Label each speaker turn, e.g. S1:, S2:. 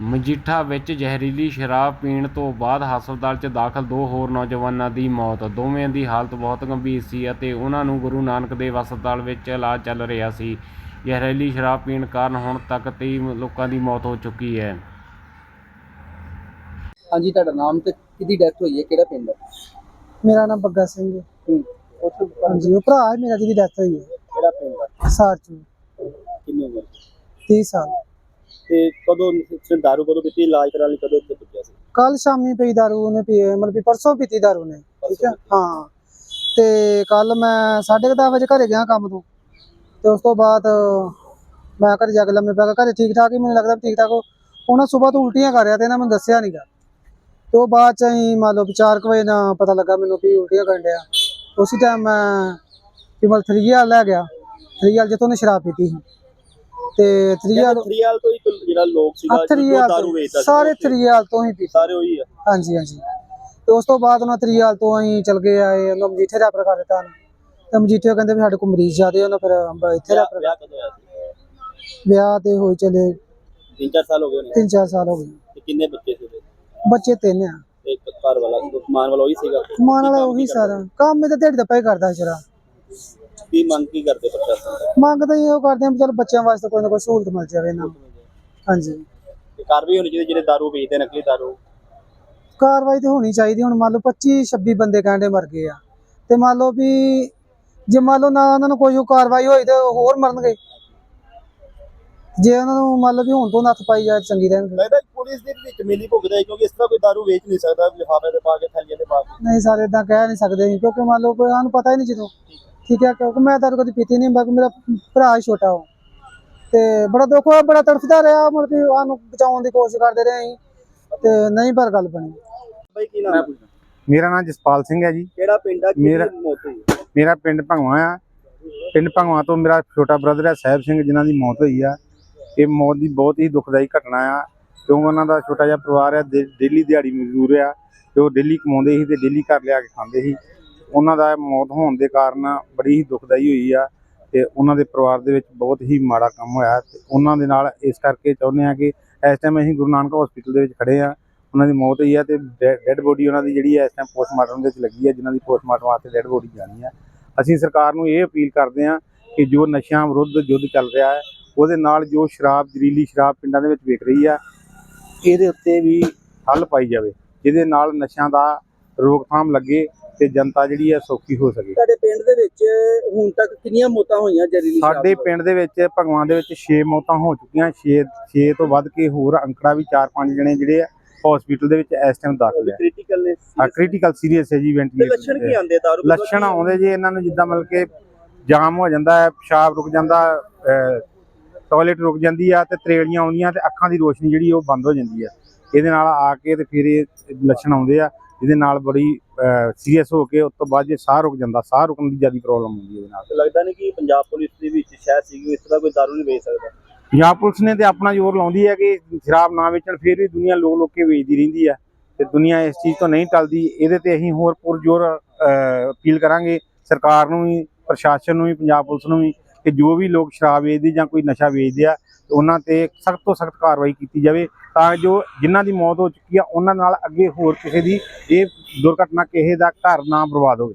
S1: ਮਜੀਠਾ ਵਿੱਚ ਜ਼ਹਿਰੀਲੀ ਸ਼ਰਾਬ ਪੀਣ ਤੋਂ ਬਾਅਦ ਹਸਪਤਾਲ 'ਚ ਦਾਖਲ ਦੋ ਹੋਰ ਨੌਜਵਾਨਾਂ ਦੀ ਮੌਤ। ਦੋਵੇਂ ਦੀ ਹਾਲਤ ਬਹੁਤ ਗੰਭੀਰ ਸੀ ਅਤੇ ਉਹਨਾਂ ਨੂੰ ਗੁਰੂ ਨਾਨਕ ਦੇਵ ਹਸਪਤਾਲ ਵਿੱਚ ਇਲਾਜ ਚੱਲ ਰਿਹਾ ਸੀ। ਜ਼ਹਿਰੀਲੀ ਸ਼ਰਾਬ ਪੀਣ ਕਾਰਨ ਹੁਣ ਤੱਕ 23 ਲੋਕਾਂ ਦੀ ਮੌਤ ਹੋ ਚੁੱਕੀ ਹੈ।
S2: ਹਾਂਜੀ ਤੁਹਾਡਾ ਨਾਮ ਤੇ ਕਿਹਦੀ ਡੈਥ ਹੋਈ ਹੈ? ਕਿਹੜਾ ਪਿੰਡ ਹੈ?
S3: ਮੇਰਾ ਨਾਮ ਬੱਗਾ ਸਿੰਘ ਹੈ।
S2: ਹੂੰ। ਉੱਥੇ
S3: ਹਾਂਜੀ ਉਹ ਭਰਾ ਹੈ ਮੇਰਾ ਜਿਹਦੀ ਡੈਥ ਹੋਈ ਹੈ।
S2: ਕਿਹੜਾ ਪਿੰਡ ਹੈ?
S3: ਸਾਰ ਚ।
S2: ਕਿੰਨੀ ਉਮਰ?
S3: 30 ਸਾਲ।
S2: ਤੇ ਕਦੋਂ ਦਾਰੂ ਕਦੋਂ ਪੀਤੀ? ਇਲਾਜ ਕਰਾ ਲਈ ਕਦੋਂ ਇੱਥੇ ਪੁੱਜਿਆ ਸੀ?
S3: ਕੱਲ ਸ਼ਾਮੀ ਪਈ ਦਾਰੂ ਉਹਨੇ ਪੀ ਮਤਲਬ ਕਿ ਪਰਸੋਂ ਪੀਤੀ ਦਾਰੂ ਨੇ ਠੀਕ ਹੈ? ਹਾਂ। ਤੇ ਕੱਲ ਮੈਂ 10:30 ਵਜੇ ਘਰੇ ਗਿਆ ਕੰਮ ਤੋਂ। ਤੇ ਉਸ ਤੋਂ ਬਾਅਦ ਮੈਂ ਘਰੇ ਜਾ ਕੇ ਲੰਮੇ ਪੈ ਗਿਆ ਘਰੇ ਠੀਕ ਠਾਕ ਹੀ ਮੈਨੂੰ ਲੱਗਦਾ ਠੀਕ ਠਾਕ ਉਹ- ਉਹਨਾਂ ਸਵੇਰ ਤੋਂ ਉਲਟੀਆਂ ਕਰ ਰਿਹਾ ਤੇ ਇਹਨਾਂ ਮੈਨੂੰ ਦੱਸਿਆ ਨਹੀਂਗਾ ਤੇ ਉਹ ਬਾਅਦ ਚ ਅਸੀਂ ਮੰਨ ਲਓ ਵੀ ਚਾਰ ਕੁ ਵਜੇ ਨਾ ਪਤਾ ਲੱਗਾ ਮੈਨੂੰ ਵੀ ਉਲਟੀਆਂ ਕਰਨ ਡਿਆ। ਉਸੇ ਟਾਈਮ ਮੈਂ ਵਿਮਲ ਥਰੀਆ ਲੈ ਗਿਆ। ਥਰੀਆ ਜਿੱਥੋਂ ਉਹਨੇ ਸ਼ਰਾਬ ਪੀਤੀ ਸੀ। ਤੇ ਥਰੀਆ
S2: ਥਰੀਆਲ ਤੋਂ ਇੱਕ ਜਿਹੜਾ ਲੋਕ ਸੀਗਾ
S3: ਥਰੀਆ ਸਾਰੇ ਥਰੀਆਲ ਤੋਂ ਹੀ ਪੀਤੀ
S2: ਸਾਰੇ ਉਹੀ ਆ।
S3: ਹਾਂਜੀ ਹਾਂਜੀ। ਤੇ ਉਸ ਤੋਂ ਬਾਅਦ ਉਹਨਾਂ ਤਰੀਆਲ ਤੋਂ ਅਸੀਂ ਚਲ ਗਏ ਆਏ ਉਹਨਾਂ ਮਜੀਠੇ ਰੈਫਰ ਕਰ ਦਿੱਤਾ ਉਹਨੂੰ। ਤੇ ਮਜੀਠੇ ਕਹਿੰਦੇ ਵੀ ਸਾਡੇ ਕੋਲ ਮਰੀਜ਼ ਜ਼ਿਆਦੇ ਉਹਨਾਂ ਫਿਰ ਇੱਥੇ ਰੈਫਰ
S2: ਵਿਆਹ ਕਦੋਂ ਹੋਇਆ ਸੀ?
S3: ਵਿਆਹ ਤੇ ਹੋਈ ਚਲੇ
S2: ਤਿੰਨ ਚਾਰ ਸਾਲ ਹੋ ਗਏ ਨੇ
S3: 3-4 ਸਾਲ ਹੋ ਗਏ।
S2: ਤੇ ਕਿੰਨੇ ਬੱਚੇ ਸੀ
S3: ਬੱਚੇ ਤਿੰਨ ਆ।
S2: ਇੱਕ ਘਰ ਵਾਲਾ ਸੀ ਮਾਨ ਵਾਲਾ ਉਹੀ ਸੀਗਾ?
S3: ਕਮਾਉਣ ਵਾਲਾ ਉਹੀ ਸਾਰਾ। ਕੰਮ ਇਹ ਤਾਂ ਦਿਹਾੜੀ ਦਾ ਪੈ ਕਰਦਾ ਜਰਾ
S2: ਕੀ ਮੰਗ ਕੀ ਕਰਦੇ ਪ੍ਰਸ਼ਾਸਨ ਤੋਂ?
S3: ਮੰਗ ਤਾਂ ਇਹੋ ਕਰਦੇ ਆ ਵੀ ਚਲ ਬੱਚਿਆਂ ਵਾਸਤੇ ਕੋਈ ਨਾ ਕੋਈ ਸਹੂਲਤ ਮਿਲ ਜਾਵੇ ਇਹਨਾਂ ਨੂੰ। ਹਾਂਜੀ।
S2: ਤੇ ਕਾਰਵਾਈ ਹੋਣੀ ਚਾਹੀਦੀ ਜਿਹੜੇ ਦਾਰੂ ਵੇਚਦੇ ਨਕਲੀ ਦਾਰੂ?
S3: ਕਾਰਵਾਈ ਤੇ ਹੋਣੀ ਚਾਹੀਦੀ ਹੁਣ ਮੰਨ ਲਓ 25 26 ਬੰਦੇ ਕਹਿੰਦੇ ਮਰ ਗਏ ਆ। ਤੇ ਮੰਨ ਲਓ ਵੀ ਜੇ ਮੰਨ ਲਓ ਨਾ ਉਹਨਾਂ ਨੂੰ ਕੋਈ ਕਾਰਵਾਈ ਹੋਈ ਤੇ ਹੋਰ ਮਰਨਗੇ। ਜੇ ਉਹਨਾਂ ਨੂੰ ਮੰਨ ਲਓ ਵੀ ਹੁਣ ਤੋਂ ਨੱਥ ਪਾਈ ਜਾਏ ਚੰਗੀ ਰਹਿਣਗੇ।
S2: ਲੱਗਦਾ ਪੁਲਿਸ ਦੇ ਵਿੱਚ ਮਿਲੀ ਭੁਗਦਾ ਹੈ ਕਿਉਂਕਿ ਇਸ ਤਰ੍ਹਾਂ ਕੋਈ ਦਾਰੂ ਵੇਚ ਨਹੀਂ ਸਕਦਾ ਲਿਫਾਫੇ ਦੇ ਪਾ ਕੇ ਥੈਲੀਆਂ ਦੇ ਪਾ ਕੇ।
S3: ਨਹੀਂ ਸਾਰੇ ਇਦਾਂ ਕਹਿ ਨਹੀਂ ਸਕਦੇ ਕਿਉਂਕਿ ਮੰਨ ਲਓ ਕੋਈ ਸਾਨੂੰ ਪਤਾ ਹੀ ਨਹੀਂ ਜਦੋਂ। ਠੀਕ ਹੈ ਕਿਉਂਕਿ ਮੈਂ ਤਾਂ ਕਦੀ ਪੀਤੀ ਨਹੀਂ ਬਾਕੀ ਮੇਰਾ ਭਰਾ ਹੀ ਛੋਟਾ ਉਹ। ਤੇ ਬੜਾ ਦੁੱਖ ਹੋਇਆ ਬੜਾ ਤੜਫਦਾ ਰਿਹਾ ਮਤਲਬ ਕਿ ਸਾਨੂੰ ਬਚਾਉਣ ਦੀ ਕੋਸ਼ਿਸ਼ ਕਰਦੇ ਰਹੇ ਅਸੀਂ। ਤੇ ਨਹੀਂ ਪਰ ਗੱਲ ਬਣੀ।
S2: ਬਾਈ ਕੀ ਨਾਮ? ਹੈ
S4: ਮੇਰਾ ਨਾਮ ਜਸਪਾਲ ਸਿੰਘ ਹੈ ਜੀ।
S2: ਕਿਹੜਾ ਪਿੰਡ ਆ?
S4: ਮੇਰਾ-
S2: ਕਿਹਦੀ ਮੌਤ ਹੋਈ?
S4: ਮੇਰਾ ਪਿੰਡ ਭੰਗਵਾ ਆ। ਪਿੰਡ ਭੰਗਵਾ ਤੋਂ ਮੇਰਾ ਛੋਟਾ ਬ੍ਰਦਰ ਹੈ ਸਾਹਿਬ ਸਿੰਘ ਜਿਨ੍ਹਾਂ ਦੀ ਮੌਤ ਹੋਈ ਆ। ਇਹ ਮੌਤ ਦੀ ਬਹੁਤ ਹੀ ਦੁਖਦਾਈ ਘਟਨਾ ਆ। ਕਿਉਂਕਿ ਉਹਨਾਂ ਦਾ ਛੋਟਾ ਜਿਹਾ ਪਰਿਵਾਰ ਆ ਦੇ- ਡੇਲੀ ਦਿਹਾੜੀ ਮਜ਼ਦੂਰ ਆ। ਤੇ ਉਹ ਡੇਲੀ ਕਮਾਉਂਦੇ ਸੀ ਤੇ ਡੇਲੀ ਘਰ ਲਿਆ ਕੇ ਖਾਂਦੇ ਸੀ। ਉਹਨਾਂ ਦਾ ਮੌਤ ਹੋਣ ਦੇ ਕਾਰਨ ਬੜੀ ਹੀ ਦੁਖਦਾਈ ਹੋਈ ਆ ਤੇ ਉਹਨਾਂ ਦੇ ਪਰਿਵਾਰ ਦੇ ਵਿੱਚ ਬਹੁਤ ਹੀ ਮਾੜਾ ਕੰਮ ਹੋਇਆ ਤੇ ਉਹਨਾਂ ਦੇ ਨਾਲ ਇਸ ਕਰਕੇ ਚਾਹੁੰਦੇ ਆ ਕਿ ਇਸ ਟਾਈਮ ਅਸੀਂ ਗੁਰੂ ਨਾਨਕ ਹਸਪੀਟਲ ਦੇ ਵਿੱਚ ਖੜੇ ਆ ਉਹਨਾਂ ਦੀ ਮੌਤ ਹੋਈ ਆ ਤੇ ਡੈੱਡ ਬੋਡੀ ਉਹਨਾਂ ਦੀ ਜਿਹੜੀ ਹੈ ਇਸ ਟਾਈਮ ਪੋਸਟਮਾਰਟਮ ਦੇ ਵਿੱਚ ਲੱਗੀ ਹੈ ਜਿਨ੍ਹਾਂ ਦੀ ਪੋਸਟਮਾਰਟਮ ਵਾਸਤੇ ਡੈੱਡ ਬੋਡੀ ਜਾਣੀ ਹੈ ਅਸੀਂ ਸਰਕਾਰ ਨੂੰ ਇਹ ਅਪੀਲ ਕਰਦੇ ਹਾਂ ਕਿ ਜੋ ਨਸ਼ਿਆਂ ਵਿਰੁੱਧ ਯੁੱਧ ਚੱਲ ਰਿਹਾ ਹੈ, ਉਹਦੇ ਨਾਲ ਜੋ ਸ਼ਰਾਬ, ਜ਼ਹਿਰੀਲੀ ਸ਼ਰਾਬ ਪਿੰਡਾਂ ਦੇ ਵਿੱਚ ਵਿਕ ਰਹੀ ਆ, ਇਹਦੇ ਉੱਤੇ ਵੀ ਹੱਲ ਪਾਈ ਜਾਵੇ, ਜਿਹਦੇ ਨਾਲ ਨਸ਼ਿਆਂ ਦਾ ਰੋਕਥਾਮ ਲੱਗੇ ਤੇ ਜਨਤਾ ਜਿਹੜੀ ਹੈ ਸੌਖੀ ਹੋ ਸਕੇ।
S2: ਤੁਹਾਡੇ ਪਿੰਡ ਦੇ ਵਿੱਚ ਹੁਣ ਤੱਕ ਕਿੰਨੀਆਂ ਮੌਤਾਂ ਹੋਈਆਂ ਜ਼ਹਿਰੀਲੀ
S4: ਸਾਡੇ? ਪਿੰਡ ਦੇ ਵਿੱਚ ਭਗਵਾਨ ਦੇ ਵਿੱਚ 6 ਮੌਤਾਂ ਹੋ ਚੁੱਕੀਆਂ 6 6 ਤੋਂ ਵੱਧ ਕੇ ਹੋਰ ਅੰਕੜਾ ਵੀ 4-5 ਜਣੇ ਜਿਹੜੇ ਆ ਹਸਪੀਟਲ ਦੇ ਵਿੱਚ ਇਸ ਟਾਈਮ ਦਾਖਲ ਹੈ
S2: ਕ੍ਰਿਟੀਕਲ ਨੇ
S4: ਕ੍ਰਿਟੀਕਲ ਸੀਰੀਅਸ ਹੈ ਜੀ
S2: ਤੇ ਲੱਛਣ
S4: ਵੈਂਟੀਲੇਟਰ
S2: ਕੀ ਆਉਂਦੇ ਦਾਰੂ
S4: ਲੱਛਣ ਆਉਂਦੇ ਜੀ ਇਹਨਾਂ ਨੂੰ ਜਿੱਦਾਂ ਮਤਲਬ ਕਿ ਜਾਮ ਹੋ ਜਾਂਦਾ ਹੈ ਪਿਸ਼ਾਬ ਰੁਕ ਜਾਂਦਾ ਟਾਇਲਟ ਰੁਕ ਜਾਂਦੀ ਆ ਤੇ ਤਰੇੜੀਆਂ ਆਉਂਦੀਆਂ ਤੇ ਅੱਖਾਂ ਦੀ ਰੋਸ਼ਨੀ ਜਿਹੜੀ ਉਹ ਬੰਦ ਹੋ ਜਾਂਦੀ ਆ। ਇਹਦੇ ਨਾਲ ਆ ਕੇ ਤੇ ਫਿਰ ਇਹ ਲੱਛਣ ਆਉਂਦੇ ਆ ਇਹਦੇ ਨਾਲ ਬੜੀ ਸੀਰੀਅਸ ਹੋ ਕੇ ਉਸ ਤੋਂ ਬਾਅਦ ਜੇ ਸਾਹ ਰੁਕ ਜਾਂਦਾ ਸਾਹ ਰੁਕਣ ਦੀ ਜ਼ਿਆਦਾ ਪ੍ਰੋਬਲਮ ਹੁੰਦੀ ਹੈ ਇਹਦੇ ਨਾਲ।
S2: ਲੱਗਦਾ ਨਹੀਂ ਕਿ ਪੰਜਾਬ ਪੁਲਿਸ ਦੇ ਵਿੱਚ ਸ਼ਾਇਦ ਸੀ ਇਸ ਤਰ੍ਹਾਂ ਕੋਈ ਦਾਰੂ ਨਹੀਂ ਵੇਚ ਸਕਦਾ?
S4: ਪੰਜਾਬ ਪੁਲਿਸ ਨੇ ਤੇ ਆਪਣਾ ਜ਼ੋਰ ਲਾਉਂਦੀ ਹੈ ਕਿ ਸ਼ਰਾਬ ਨਾ ਵੇਚਣ ਫਿਰ ਵੀ ਦੁਨੀਆ ਲੋਕ ਲੋਕ ਕੇ ਵੇਚਦੀ ਰਹਿੰਦੀ ਆ। ਤੇ ਦੁਨੀਆ ਇਸ ਚੀਜ਼ ਤੋਂ ਨਹੀਂ ਟਲਦੀ ਇਹਦੇ ਤੇ ਅਸੀਂ ਹੋਰ ਪੁਰਜੋਰ ਅਹ, ਅਪੀਲ ਕਰਾਂਗੇ ਸਰਕਾਰ ਨੂੰ ਵੀ ਪ੍ਰਸ਼ਾਸਨ ਨੂੰ ਵੀ ਪੰਜਾਬ ਪੁਲਿਸ ਨੂੰ ਵੀ ਕਿ ਜੋ ਵੀ ਲੋਕ ਸ਼ਰਾਬ ਵੇਚਦੇ ਜਾਂ ਕੋਈ ਨਸ਼ਾ ਵੇਚਦੇ ਆ ਉਹਨਾਂ ਤੇ ਸਖਤ ਤੋਂ ਸਖਤ ਕਾਰਵਾਈ ਕੀਤੀ ਜਾਵੇ ਤਾਂ ਜੋ ਜਿਨ੍ਹਾਂ ਦੀ ਮੌਤ ਹੋ ਚੁੱਕੀ ਆ, ਉਹਨਾਂ ਨਾਲ ਅੱਗੇ ਹੋਰ ਕਿਸੇ ਦੀ ਇਹ ਦੁਰਘਟਨਾ ਕਿਸੇ ਦਾ ਘਰ ਨਾ ਬਰਬਾਦ ਹੋਵੇ।